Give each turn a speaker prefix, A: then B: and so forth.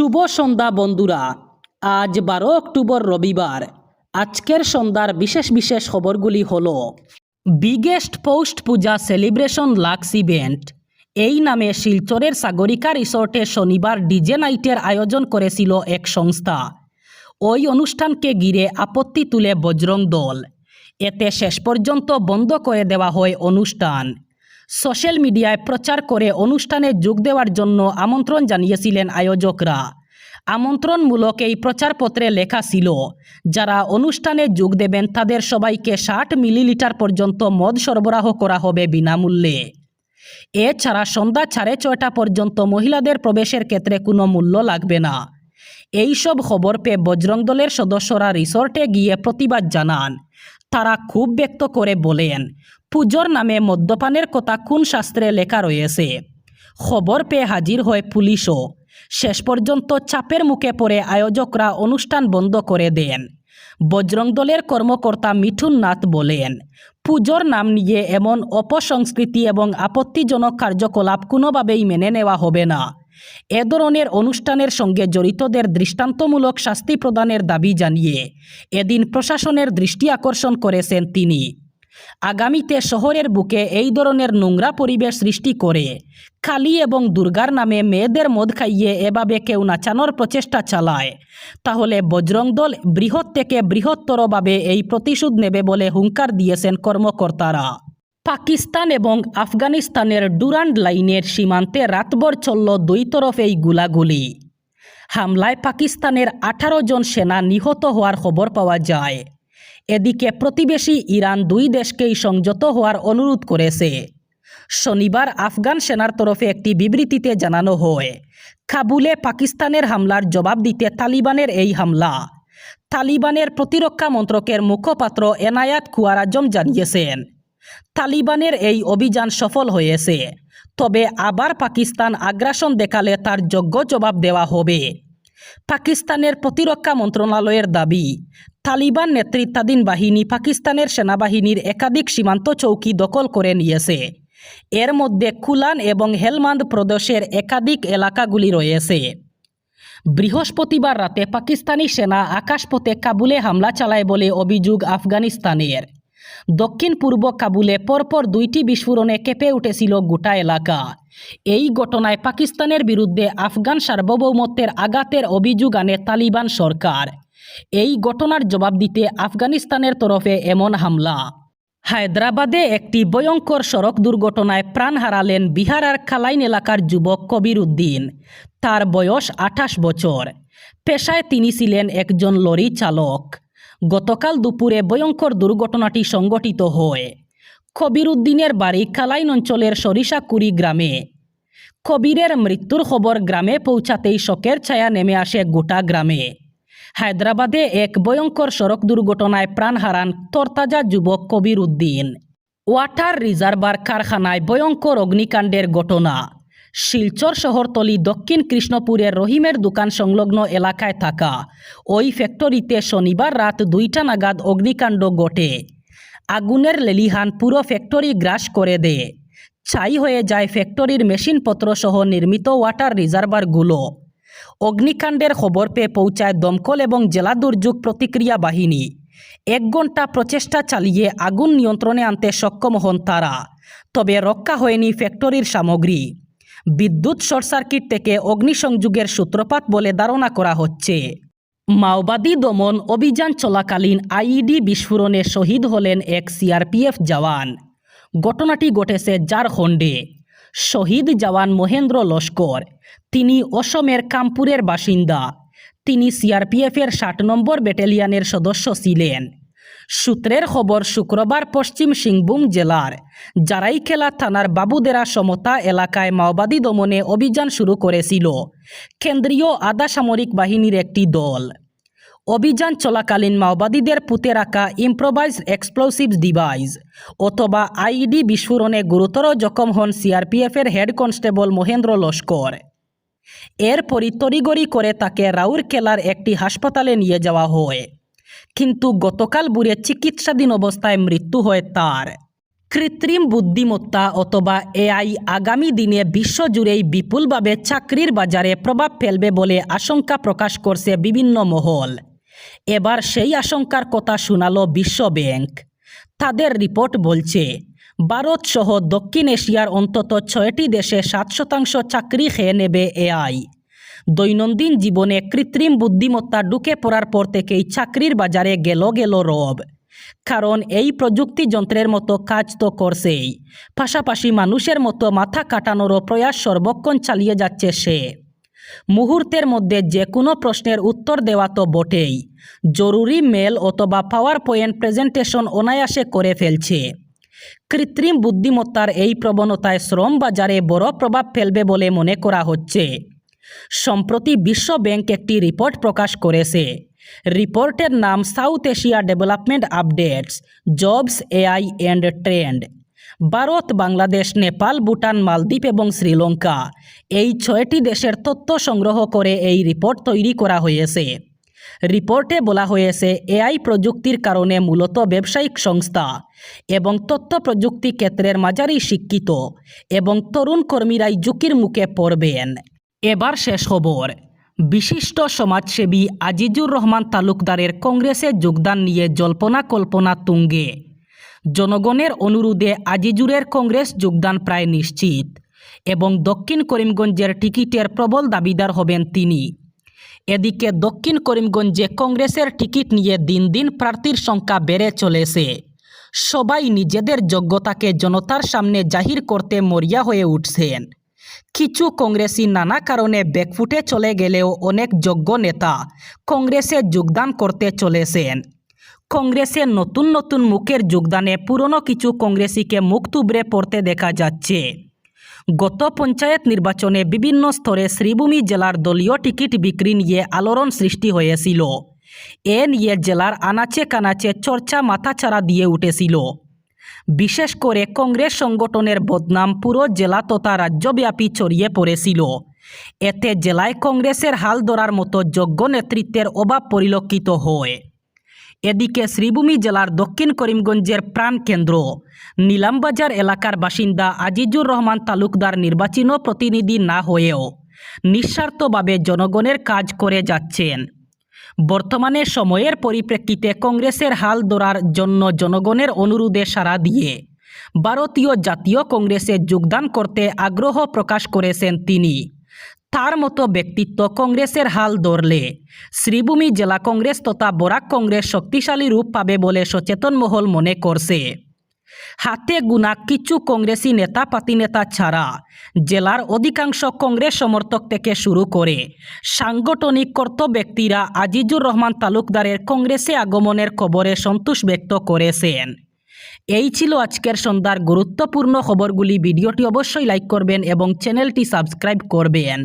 A: শুভ সন্ধ্যা, বন্ধুরা। আজ বারো অক্টোবর, রবিবার। আজকের সন্ধ্যার বিশেষ বিশেষ খবরগুলি হল biggest post puja celebration Lux event এই নামে শিলচরের সাগরিকা রিসোর্টে শনিবার ডিজে নাইটের আয়োজন করেছিল এক সংস্থা। ওই অনুষ্ঠানকে ঘিরে আপত্তি তুলে বজরং দল। এতে শেষ পর্যন্ত বন্ধ করে দেওয়া হয় অনুষ্ঠান। সোশ্যাল মিডিয়ায় প্রচার করে অনুষ্ঠানে যোগ দেওয়ার জন্য আমন্ত্রণ জানিয়েছিলেন আয়োজকরা। আমন্ত্রণমূলক এই প্রচারপত্রে লেখা ছিল, যারা অনুষ্ঠানে যোগ দেবেন তাদের সবাইকে ষাট মিলিলিটার পর্যন্ত মদ সরবরাহ করা হবে বিনামূল্যে। এছাড়া সন্ধ্যা সাড়ে ছয়টা পর্যন্ত মহিলাদের প্রবেশের ক্ষেত্রে কোনো মূল্য লাগবে না। এইসব খবর পেয়ে বজরং দলের সদস্যরা রিসর্টে গিয়ে প্রতিবাদ জানান। তারা খুব ব্যক্ত করে বলেন পুজোর নামে মদ্যপানের কথা কোন শাস্ত্রে লেখা রয়েছে খবর পেয়ে হাজির হয় পুলিশও শেষ পর্যন্ত চাপের মুখে পড়ে আয়োজকরা অনুষ্ঠান বন্ধ করে দেন। বজরং দলের কর্মকর্তা মিঠুন নাথ বলেন পুজোর নাম নিয়ে এমন অপসংস্কৃতি এবং আপত্তিজনক কার্যকলাপ কোনোভাবেই মেনে নেওয়া হবে না। এ ধরনের অনুষ্ঠানের সঙ্গে জড়িতদের দৃষ্টান্তমূলক শাস্তি প্রদানের দাবি জানিয়ে এদিন প্রশাসনের দৃষ্টি আকর্ষণ করেছেন তিনি। আগামীতে শহরের বুকে এই ধরনের নোংরা পরিবেশ সৃষ্টি করে। কালী এবং দুর্গার নামে মেয়েদের মদ খাইয়ে এভাবে কেউ নাচানোর প্রচেষ্টা চালায়। তাহলে বজরং দল বৃহৎ থেকে বৃহত্তরভাবে এই প্রতিশোধ নেবে বলে হুঙ্কার দিয়েছেন কর্মকর্তারা। পাকিস্তান এবং আফগানিস্তানের ডুরান্ড লাইনের সীমান্তে রাতভর চলল দুই তরফ এই গুলাগুলি। হামলায় পাকিস্তানের আঠারো জন সেনা নিহত হওয়ার খবর পাওয়া যায়। এদিকে প্রতিবেশী ইরান দুই দেশকেই সংযত হওয়ার অনুরোধ করেছে। শনিবার আফগান সেনার তরফে একটি বিবৃতিতে জানানো হয়, কাবুলে পাকিস্তানের হামলার জবাব দিতে তালিবানের এই হামলা। তালিবানের প্রতিরক্ষা মন্ত্রকের মুখপাত্র এনায়াত কুয়ার আজম জানিয়েছেন, তালিবানের এই অভিযান সফল হয়েছে, তবে আবার পাকিস্তান আগ্রাসন দেখালে তার যোগ্য জবাব দেওয়া হবে। পাকিস্তানের প্রতিরক্ষা মন্ত্রণালয়ের দাবি তালিবান নেতৃত্বাধীন বাহিনী পাকিস্তানের সেনাবাহিনীর একাধিক সীমান্ত চৌকি দখল করে নিয়েছে। এর মধ্যে কুলান এবং হেলমান্দ প্রদেশের একাধিক এলাকাগুলি রয়েছে। বৃহস্পতিবার রাতে পাকিস্তানি সেনা আকাশপথে কাবুলে হামলা চালায় বলে অভিযোগ আফগানিস্তানের। দক্ষিণ পূর্ব কাবুলে পরপর দুইটি বিস্ফোরণে কেঁপে উঠেছিল গোটা এলাকা। এই ঘটনায় পাকিস্তানের বিরুদ্ধে আফগান সার্বভৌমত্বের আঘাতের অভিযোগ আনে তালিবান সরকার। এই ঘটনার জবাব দিতে আফগানিস্তানের তরফে এমন হামলা। হায়দ্রাবাদে একটি ভয়ঙ্কর সড়ক দুর্ঘটনায় প্রাণ হারালেন বিহারার খালাইন এলাকার যুবক কবির উদ্দিন। তার বয়স আঠাশ বছর। পেশায় তিনি ছিলেন একজন লরি চালক। গতকাল দুপুরে ভয়ঙ্কর দুর্ঘটনাটি সংঘটিত হয়। কবির উদ্দিনের বাড়ি খালাইন অঞ্চলের সরিষাকুড়ি গ্রামে। কবিরের মৃত্যুর খবর গ্রামে পৌঁছাতেই শোকের ছায়া নেমে আসে গোটা গ্রামে। হায়দ্রাবাদে এক ভয়ঙ্কর সড়ক দুর্ঘটনায় প্রাণ হারান তরতাজা যুবক কবির উদ্দিন। ওয়াটার রিজার্ভার কারখানায় ভয়ঙ্কর অগ্নিকাণ্ডের ঘটনা। শিলচর শহরতলি দক্ষিণ কৃষ্ণপুরের রহিমের দোকান সংলগ্ন এলাকায় থাকা। ওই ফ্যাক্টরিতে শনিবার রাত দুইটা নাগাদ অগ্নিকাণ্ড ঘটে। আগুনের লেলিহান পুরো ফ্যাক্টরি গ্রাস করে দেয়। ছাই হয়ে যায় ফ্যাক্টরির মেশিনপত্র সহ নির্মিত ওয়াটার রিজার্ভারগুলো। অগ্নিকাণ্ডের খবর পেয়ে পৌঁছায় দমকল এবং জেলা দুর্যোগ প্রতিক্রিয়া বাহিনী। এক ঘণ্টা প্রচেষ্টা চালিয়ে আগুন নিয়ন্ত্রণে আনতে সক্ষম হন তারা তবে রক্ষা হয়নি ফ্যাক্টরির সামগ্রী বিদ্যুৎ শর্ট সার্কিট থেকে অগ্নিসংযোগের সূত্রপাত বলে ধারণা করা হচ্ছে। মাওবাদী দমন অভিযান চলাকালীন আইইডি বিস্ফোরণে শহীদ হলেন এক সিআরপিএফ জওয়ান। ঘটনাটি ঘটেছে ঝাড়খণ্ডে। শহীদ জওয়ান মহেন্দ্র লস্কর। তিনি অসমের কামপুরের বাসিন্দা। তিনি সিআরপিএফের ষাট নম্বর ব্যাটালিয়ানের সদস্য ছিলেন। সূত্রের খবর, শুক্রবার পশ্চিম সিংভূম জেলার জারাইখেলা থানার বাবুদেরা সমতা এলাকায় মাওবাদী দমনে অভিযান শুরু করেছিল। কেন্দ্রীয় আধা সামরিক বাহিনীর একটি দল। অভিযান চলাকালীন মাওবাদীদের পুঁতে রাখা ইম্প্রোভাইজ এক্সপ্লোসিভ ডিভাইস অথবা আইডি বিস্ফোরণে গুরুতর জখম হন সিআরপিএফের হেড কনস্টেবল মহেন্দ্র লস্কর। এরপরই তড়িগড়ি করে তাকে রাউরকেলার একটি হাসপাতালে নিয়ে যাওয়া হয়। কিন্তু গতকাল বুড়ে চিকিৎসাধীন অবস্থায় মৃত্যু হয় তার। কৃত্রিম বুদ্ধিমত্তা অথবা এআই আগামী দিনে বিশ্বজুড়েই বিপুলভাবে চাকরির বাজারে প্রভাব ফেলবে বলে আশঙ্কা প্রকাশ করছে বিভিন্ন মহল। এবার সেই আশঙ্কার কথা শোনালো বিশ্ব ব্যাংক। তাদের রিপোর্ট বলছে, ভারত সহ দক্ষিণ এশিয়ার অন্তত ছয়টি দেশে সাত শতাংশ চাকরি খেয়ে নেবে এআই দৈনন্দিন জীবনে কৃত্রিম বুদ্ধিমত্তা ঢুকে পড়ার পর থেকেই চাকরির বাজারে গেল গেল রব। কারণ এই প্রযুক্তি যন্ত্রের মতো কাজ তো করছেই, পাশাপাশি মানুষের মতো মাথা কাটানোরও প্রয়াস সর্বক্ষণ চালিয়ে যাচ্ছে সে। মুহূর্তের মধ্যে যে কোনো প্রশ্নের উত্তর দেওয়া তো বটেই। জরুরি মেল অথবা পাওয়ার পয়েন্ট প্রেজেন্টেশন অনায়াসে করে ফেলছে। কৃত্রিম বুদ্ধিমত্তার এই প্রবণতায় শ্রম বাজারে বড় প্রভাব ফেলবে বলে মনে করা হচ্ছে। সম্প্রতি বিশ্ব ব্যাংক একটি রিপোর্ট প্রকাশ করেছে। রিপোর্টের নাম South Asia development updates, jobs, AI and trend. Bharat, Bangladesh, Nepal, Bhutan, মালদ্বীপ এবং শ্রীলঙ্কা। এই ছয়টি দেশের তথ্য সংগ্রহ করে এই রিপোর্ট তৈরি করা হয়েছে। রিপোর্টে বলা হয়েছে, এআই প্রযুক্তির কারণে মূলত ব্যবসায়িক সংস্থা এবং তথ্য প্রযুক্তি ক্ষেত্রের মাঝারি শিক্ষিত এবং তরুণ কর্মীরাই ঝুঁকির মুখে পড়বেন। এবার শেষ খবর। বিশিষ্ট সমাজসেবী আজিজুর রহমান তালুকদারের কংগ্রেসে যোগদান নিয়ে জল্পনা কল্পনা তুঙ্গে। জনগণের অনুরোধে আজিজুরের কংগ্রেস যোগদান প্রায় নিশ্চিত এবং দক্ষিণ করিমগঞ্জের টিকিটের প্রবল দাবিদার হবেন তিনি। এদিকে দক্ষিণ করিমগঞ্জে কংগ্রেসের টিকিট নিয়ে দিন দিন প্রার্থীর সংখ্যা বেড়ে চলেছে। সবাই নিজেদের যোগ্যতাকে জনতার সামনে জাহির করতে মরিয়া হয়ে উঠছেন। কিছু কংগ্রেসি নানা কারণে ব্যাকফুটে চলে গেলেও অনেক যোগ্য নেতা কংগ্রেসে যোগদান করতে চলেছেন। কংগ্রেসের নতুন নতুন মুখের যোগদানে পুরনো কিছু কংগ্রেসিকে মুখ তুবড়ে পড়তে দেখা যাচ্ছে। গত পঞ্চায়েত নির্বাচনে বিভিন্ন স্তরে শ্রীভূমি জেলার দলীয় টিকিট বিক্রি নিয়ে আলোড়ন সৃষ্টি হয়েছিল। এ নিয়ে জেলার আনাচে কানাচে চর্চা মাথাচাড়া দিয়ে উঠেছিল। বিশেষ করে কংগ্রেস সংগঠনের বদনাম পুরো জেলা তথা রাজ্যব্যাপী ছড়িয়ে পড়েছিল। এতে জেলায় কংগ্রেসের হাল ধরার মতো যোগ্য নেতৃত্বের অভাব পরিলক্ষিত হয়। এদিকে শ্রীভূমি জেলার দক্ষিণ করিমগঞ্জের প্রাণকেন্দ্র নিলামবাজার এলাকার বাসিন্দা আজিজুর রহমান তালুকদার নির্বাচনী প্রতিনিধি না হয়েও নিঃস্বার্থভাবে জনগণের কাজ করে যাচ্ছেন। বর্তমানে সময়ের পরিপ্রেক্ষিতে কংগ্রেসের হাল ধরার জন্য জনগণের অনুরোধে সাড়া দিয়ে ভারতীয় জাতীয় কংগ্রেসে যোগদান করতে আগ্রহ প্রকাশ করেছেন তিনি। তার মতো ব্যক্তিত্ব কংগ্রেসের হাল ধরলে। শ্রীভূমি জেলা কংগ্রেস তথা বরাক কংগ্রেস শক্তিশালী রূপ পাবে বলে সচেতন মহল মনে করছে। হাতে গুনা কিছু কংগ্রেসি নেতা পাতি নেতা ছাড়া জেলার অধিকাংশ কংগ্রেস সমর্থক থেকে শুরু করে সাংগঠনিক কর্ত ব্যক্তিরা আজিজুর রহমান তালুকদারের কংগ্রেসে আগমনের খবরে সন্তোষ ব্যক্ত করেছেন। এই ছিল আজকের সন্ধ্যার গুরুত্বপূর্ণ খবরগুলি। ভিডিওটি অবশ্যই লাইক করবেন এবং চ্যানেলটি সাবস্ক্রাইব করবেন।